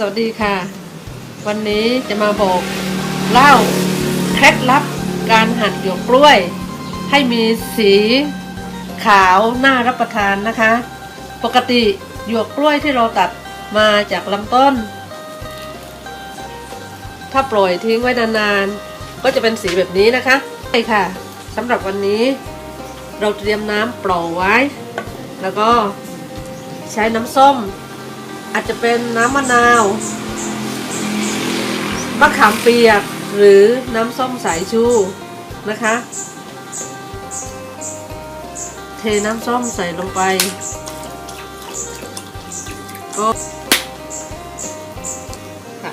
สวัสดีค่ะ วันนี้จะมาบอกเล่าเคล็ดลับการหั่นหยวกกล้วย ให้มีสีขาวน่ารับประทานนะคะ ปกติหยวกกล้วยที่เราตัดมาจากลำต้น ถ้าปล่อยทิ้งไว้นานๆก็จะเป็นสีแบบนี้นะคะใช่ค่ะสำหรับวันนี้ เราเตรียมน้ำเปล่าไว้ แล้วก็ใช้น้ำส้ม อาจจะเป็นน้ำมะนาวมะขามเปียกหรือน้ำส้มสายชูนะคะ เทน้ำส้มใส่ลงไปก็ค่ะ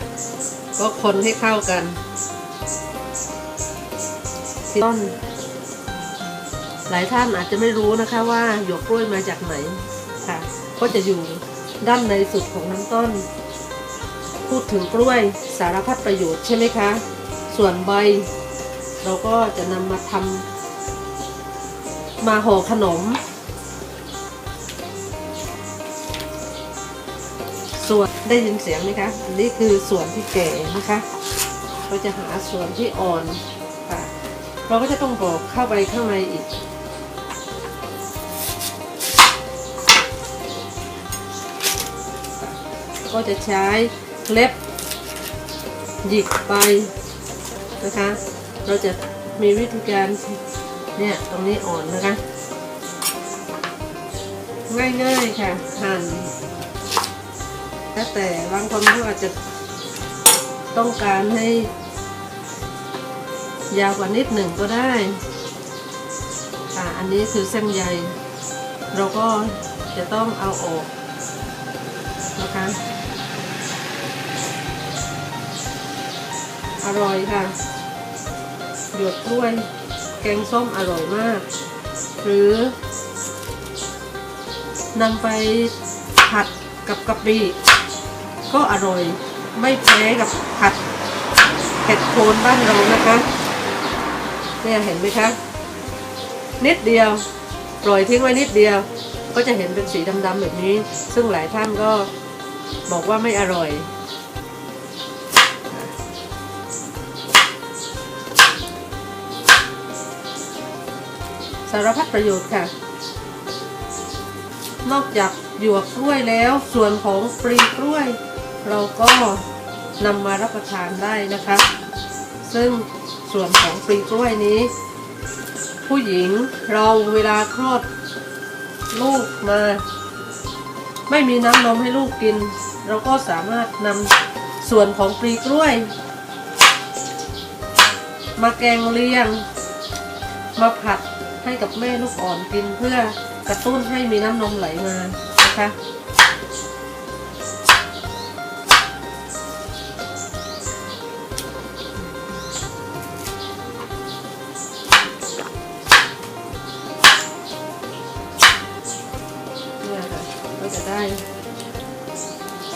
ก็คนให้เข้ากันต้นหลายท่านอาจจะไม่รู้นะคะว่าหยวกกล้วยมาจากไหนค่ะ ก็จะอยู่ ด้านในสุดของน้ำต้น พูดถึงกล้วยสารพัดประโยชน์ใช่ไหมคะ ส่วนใบ เราก็จะนำมาทำมาห่อขนม ส่วนได้ยินเสียงไหมคะ อันนี้คือส่วนที่แก่นะคะเราจะหาส่วนที่อ่อนค่ะ เราก็จะต้องบอกเข้าไปข้างในอีก ก็จะใช้เล็บหยิกไปนะคะ เราจะมีวิธีการเนี่ยตรงนี้อ่อนนะคะ ง่ายๆค่ะหั่นแล้วแต่บางคนก็อาจจะต้องการให้ยาวกว่านิดหนึ่งก็ได้อ่าอันนี้คือเส้นใย เราก็จะต้องเอาออกนะคะ อร่อยค่ะ หยวกกล้วย แกงส้มอร่อยมาก หรือนำไปผัดกับกะปิก็อร่อยไม่แพ้กับผัดเห็ดโคนบ้านเรานะคะเนี่ยเห็นไหมคะนิดเดียวปล่อยทิ้งไว้นิดเดียว ก็จะเห็นเป็นสีดำๆแบบนี้ ซึ่งหลายท่านก็บอกว่าไม่อร่อย สารพัดประโยชน์ค่ะ นอกจากหยวกกล้วยแล้วส่วนของปลีกล้วย เราก็นำมารับประทานได้นะคะ ซึ่งส่วนของปลีกล้วยนี้ ผู้หญิงเราเวลาคลอดลูกมา ไม่มีน้ำนมให้ลูกกิน เราก็สามารถนำส่วนของปลีกล้วย มาแกงเลียง มาผัด ให้กับแม่ลูกอ่อนกินเพื่อกระตุ้นให้มีน้ำนมไหลมานะคะเนี่ยค่ะก็จะได้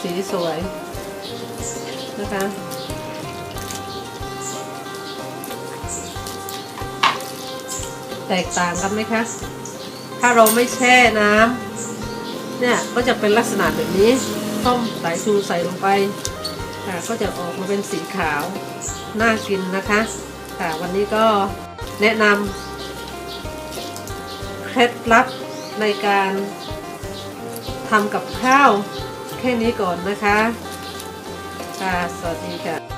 สีสวยนะคะ แตกต่างกันไหมคะ ถ้าเราไม่แช่น้ำเนี่ยก็จะเป็นลักษณะแบบนี้ ต้มสายชูใส่ลงไปค่ะก็จะออกมาเป็นสีขาว น่ากินนะคะค่ะวันนี้ก็แนะนำเคล็ดลับในการทำกับข้าวแค่นี้ก่อนนะคะค่ะสวัสดีค่ะ